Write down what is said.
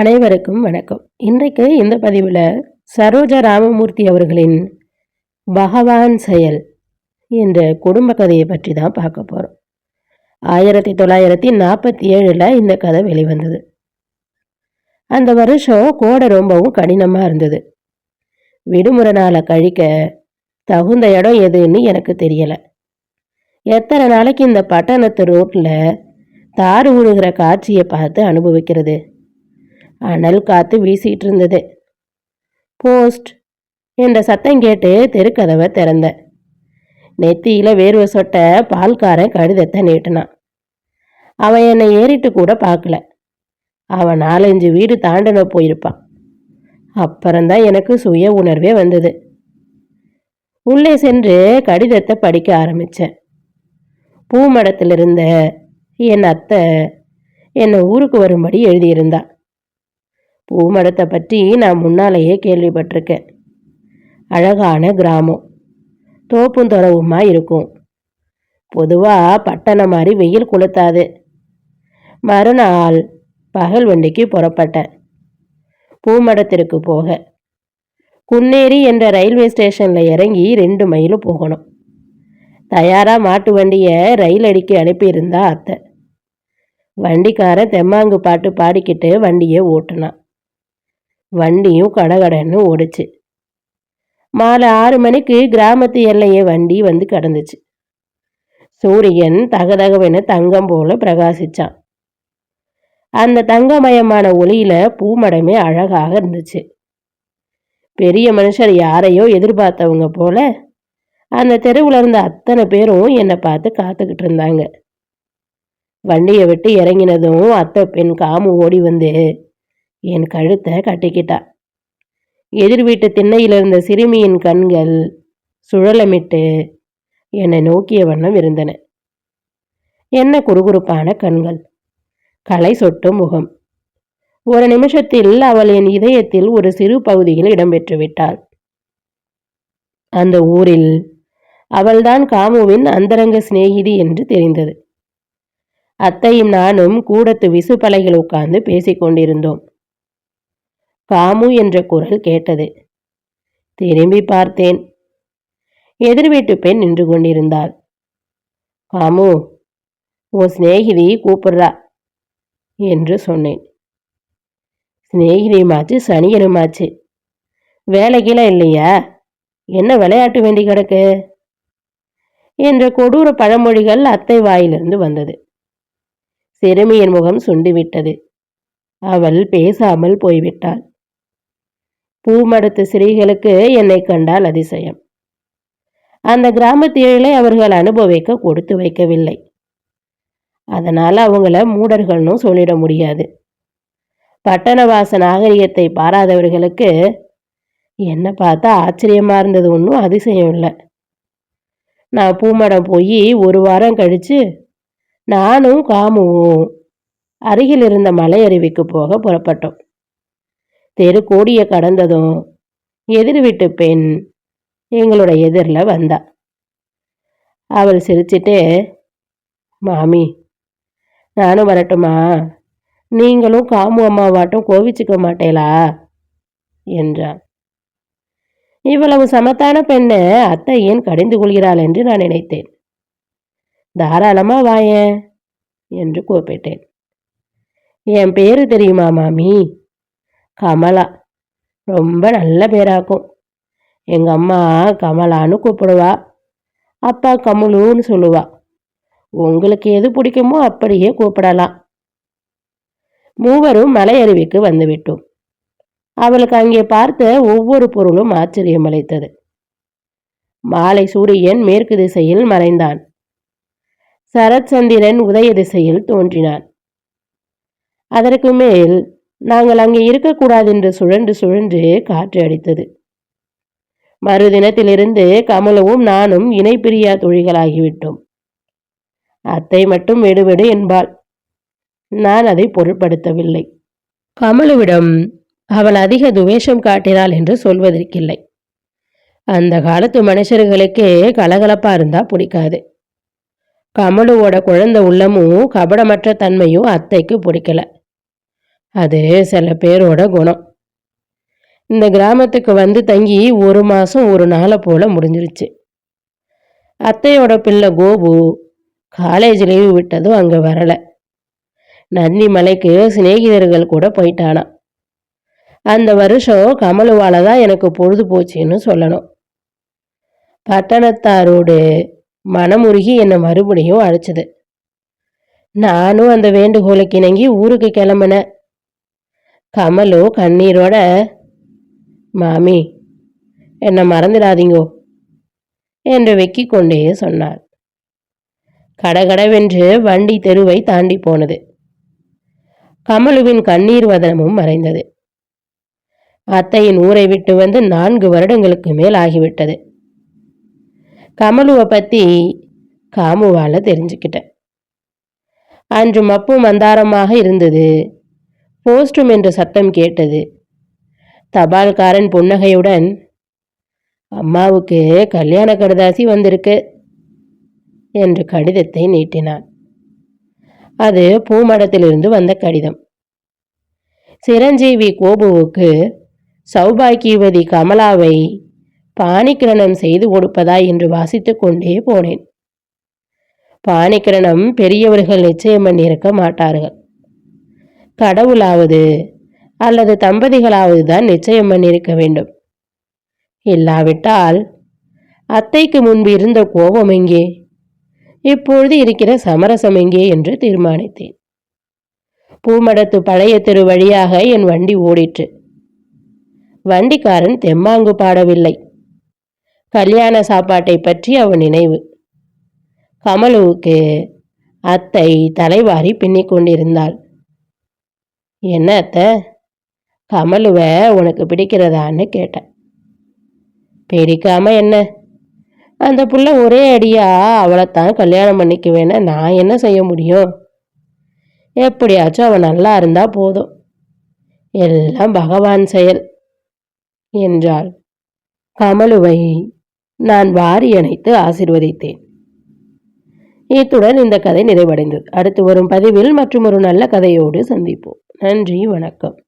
அனைவருக்கும் வணக்கம். இன்றைக்கு இந்த பதிவில் சரோஜா ராமமூர்த்தி அவர்களின் பகவான் செயல் என்ற குடும்ப கதையை பற்றி தான் பார்க்க போகிறோம் ஆயிரத்தி தொள்ளாயிரத்தி நாற்பத்தி ஏழில் இந்த கதை வெளிவந்தது. அந்த வருஷம் கோடை ரொம்பவும் கடினமாக இருந்தது. விடுமுறை நாளை கழிக்க தகுந்த இடம் எதுன்னு எனக்கு தெரியலை. எத்தனை நாளைக்கு இந்த பட்டணத்து ரோட்டில் தாறு விழுகிற காட்சியை பார்த்து அனுபவிக்கிறது? அனல் காத்து வீசிட்டு இருந்தது போஸ்ட் என்ற சத்தம் கேட்டு தெருக்கதவை திறந்த. நெத்தியில வேர்வை சொட்ட பால்காரன் கடிதத்தை நீட்டினான். அவன் என்னை ஏறிட்டு கூட பார்க்கல. அவன் நாலஞ்சு வீடு தாண்டின போயிருப்பான். அப்புறம்தான் எனக்கு சுய உணர்வே வந்தது. உள்ளே சென்று கடிதத்தை படிக்க ஆரம்பித்தேன் பூமடத்தில் இருந்த என் அத்தை என்னை ஊருக்கு வரும்படி எழுதியிருந்தான் பூமடத்தை பற்றி நான் முன்னாலேயே கேள்விப்பட்டிருக்கேன். அழகான கிராமம். தோப்பும் தொலைவுமா இருக்கும். பொதுவாக பட்டணம் மாதிரி வெயில் கொளுத்தாது. மறுநாள் பகல் வண்டிக்கு புறப்பட்டேன். பூமடத்திற்கு போக. குன்னேரி என்ற ரயில்வே ஸ்டேஷனில் இறங்கி ரெண்டு மைலும் போகணும். தயாராக மாட்டு வண்டியை ரயில் அடிக்க அனுப்பியிருந்தா அத்தை. வண்டிக்காரன் தெம்மாங்கு பாட்டு பாடிக்கிட்டு வண்டியை ஓட்டுனான். வண்டியும் கடகடன்னு ஓடுச்சு. மாலை ஆறு மணிக்கு கிராமத்து எல்லையே வண்டி வந்து கடந்துச்சு. சூரியன் தகதகவென தங்கம் போல பிரகாசிச்சான். அந்த தங்கமயமான ஒளியில பூமடமே அழகாக இருந்துச்சு. பெரிய மனுஷர் யாரையோ எதிர்பார்த்தவங்க போல அந்த தெருவில் இருந்த அத்தனை பேரும் என்னை பார்த்து காத்துக்கிட்டு இருந்தாங்க. வண்டியை விட்டு இறங்கினதும் அத்தை பெண் காமு ஓடி வந்து என் கழுத்தை கட்டிக்கிட்டா. எதிர் வீட்டு திண்ணையில் இருந்த சிறுமியின் கண்கள் சுழலமிட்டு என்னை நோக்கிய வண்ணம் இருந்தன. என்ன குறுகுறுப்பான கண்கள். களை சொட்டும் முகம். ஒரு நிமிஷத்தில் அவள் என் இதயத்தில் ஒரு சிறு பகுதியில் இடம்பெற்று விட்டாள். அந்த ஊரில் அவள்தான் காமுவின் அந்தரங்க சிநேகிதி என்று தெரிந்தது. அத்தையும் நானும் கூடத்து விசுப்பலைகள் உட்கார்ந்து பேசிக்கொண்டிருந்தோம். பாமு காமு என்ற குரல் கேட்டது. திரும்பி பார்த்தேன். எதிர் வீட்டு பெண் நின்று கொண்டிருந்தாள். காமு உன் சிநேகிதி கூப்பிடுறா என்று சொன்னேன். சிநேகிதியுமாச்சு சனியனுமாச்சு. வேலைக்கெல்லாம் இல்லையா? என்ன விளையாட்டு வேண்டி கிடக்கு? என்ற கொடூர பழமொழிகள் அத்தை வாயிலிருந்து வந்தது. சிறுமியின் முகம் சுண்டிவிட்டது. அவள் பேசாமல் போய்விட்டாள். பூமடத்து ஸ்திரீகளுக்கு என்னை கண்டால் அதிசயம். அந்த கிராமத்து ஏழை அவர்கள் அனுபவிக்க கொடுத்து வைக்கவில்லை. அதனால் அவங்கள மூடர்கள்னு சொல்லிட முடியாது. பட்டணவாச நாகரிகத்தை பாராதவர்களுக்கு என்ன பார்த்தா ஆச்சரியமாக இருந்தது. ஒன்றும் அதிசயம் இல்லை. நான் பூமடம் போய் ஒரு வாரம் கழித்து நானும் காமுவும் அருகில் இருந்த மலை அருவிக்கு போக புறப்பட்டோம். தெருக்கோடியை கடந்ததும் எதிர் வீட்டு பெண் எங்களோட எதிரில் வந்தா. அவள் சிரிச்சிட்டு மாமி நானும் வரட்டுமா நீங்களும் காமு அம்மாவாட்டும் கோவிச்சுக்க மாட்டேலா என்றான். இவ்வளவு சமத்தான பெண்ணை அத்தை ஏன் கடிந்து கொள்கிறாள் என்று நான் நினைத்தேன். தாராளமா வாயேன் என்று கூப்பிட்டேன். என் பேரு தெரியுமா மாமி? கமலா. ரொம்ப நல்ல பேராக்கும். எங்கள் அம்மா கமலான்னு கூப்பிடுவா. அப்பா கமலுன்னு சொல்லுவா. உங்களுக்கு எது பிடிக்குமோ அப்படியே கூப்பிடலாம். மூவரும் மலையருவிக்கு வந்துவிட்டோம். அவளுக்கு அங்கே பார்த்த ஒவ்வொரு பொருளும் ஆச்சரியம் அளித்தது. மாலை சூரியன் மேற்கு திசையில் மறைந்தான். சரத் சந்திரன் உதய திசையில் தோன்றினான். அதற்கு மேல் நாங்கள் அங்கே இருக்கக்கூடாது என்று சுழன்று சுழன்று காற்று அடித்தது. மறுதினத்திலிருந்து கமலவும் நானும் இணைப்பிரியா தொழில்களாகிவிட்டோம் அத்தை மட்டும் வெடுவெடு என்பாள். நான் அதை பொருட்படுத்தவில்லை. கமலுவிடம் அவள் அதிக துவேஷம் காட்டினாள் என்று சொல்வதற்கில்லை. அந்த காலத்து மனுஷர்களுக்கே கலகலப்பா இருந்தா பிடிக்காது. கமலுவோட குழந்தை உள்ளமும் கபடமற்ற தன்மையும் அத்தைக்கு பிடிக்கல. அது சில பேரோட குணம். இந்த கிராமத்துக்கு வந்து தங்கி ஒரு மாதம் ஒரு நாளை போல் முடிஞ்சிருச்சு. அத்தையோட பிள்ளை கோபு காலேஜ் லீவு விட்டதும் அங்கே வரலை. நந்தி மலைக்கு சிநேகிதர்கள் கூட போயிட்டானா. அந்த வருஷம் கமலுவால தான் எனக்கு பொழுது போச்சுன்னு சொல்லணும். பட்டணத்தாரோடு மனமுருகி என்னை மறுபடியும் அழைச்சது. நானும் அந்த வேண்டுகோளுக்கு இணங்கி ஊருக்கு கிளம்புனேன். கமலு கண்ணீரோட மாமி என்னை மறந்துடாதீங்கோ என்று வெக்கி கொண்டே சொன்னார் கடகடவென்று வண்டி தெருவை தாண்டி போனது. கமலுவின் கண்ணீர் வதனமும் மறைந்தது. அத்தையின் ஊரை விட்டு வந்து நான்கு வருடங்களுக்கு மேல் ஆகிவிட்டது. கமலுவை பற்றி காமுவால தெரிஞ்சுக்கிட்டேன். அன்று மப்பு மந்தாரமாக இருந்தது போஸ்டும் என்ற சத்தம் கேட்டது. தபால்காரன் புன்னகையுடன் அம்மாவுக்கு கல்யாண கடுதாசி வந்திருக்கு என்று கடிதத்தை நீட்டினான். அது பூமடத்திலிருந்து வந்த கடிதம். சிரஞ்சீவி கோபுவுக்கு சௌபாக்கியவதி கமலாவை பாணிக்கிரணம் செய்து கொடுப்பதா? என்று வாசித்து கொண்டே போனேன். பாணிக்கிரணம் பெரியவர்கள் நிச்சயம் பண்ணியிருக்க மாட்டார்கள். கடவுளாவது அல்லது தம்பதிகளாவது தான் நிச்சயம் பண்ணியிருக்க வேண்டும். இல்லாவிட்டால் அத்தைக்கு முன்பு இருந்த கோபம் எங்கே? இப்பொழுது இருக்கிற சமரசம் எங்கே என்று தீர்மானித்தேன். பூமடத்து பழைய தெரு வழியாக என் வண்டி ஓடிற்று. வண்டிக்காரன் தெம்மாங்கு பாடவில்லை. கல்யாண சாப்பாட்டை பற்றி அவன் நினைவு. கமலுவுக்கு அத்தை தலைவாரி பின்னிக் கொண்டிருந்தாள் என்ன அத்தை? கமலுவ உனக்கு பிடிக்கிறதான்னு கேட்டேன். பிடிக்காம என்ன? அந்த புள்ள ஒரே அடியா அவளைத்தான் கல்யாணம் பண்ணிக்குவேன்னு நான் என்ன செய்ய முடியும்? எப்படியாச்சும் அவன் நல்லா இருந்தா போதும். எல்லாம் பகவான் செயல் என்றாள். கமலுவை நான் வாரி அணைத்து ஆசிர்வதித்தேன். இத்துடன் இந்த கதை நிறைவடைந்தது. அடுத்து வரும் பதிவில் மற்றும் ஒரு நல்ல கதையோடு சந்திப்போம். நன்றி வணக்கம்.